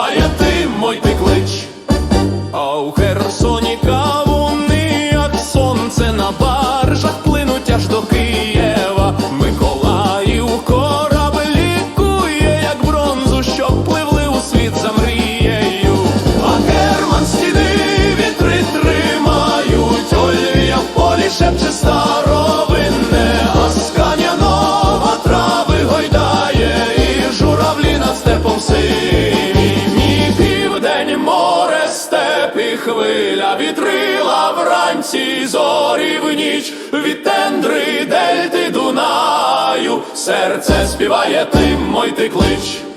співає ти, мой ти клич. А у Херсоні кавуни, хвиля вітрила вранці, зорі в ніч, від тендри дельти Дунаю, серце співає тим, мой ти клич.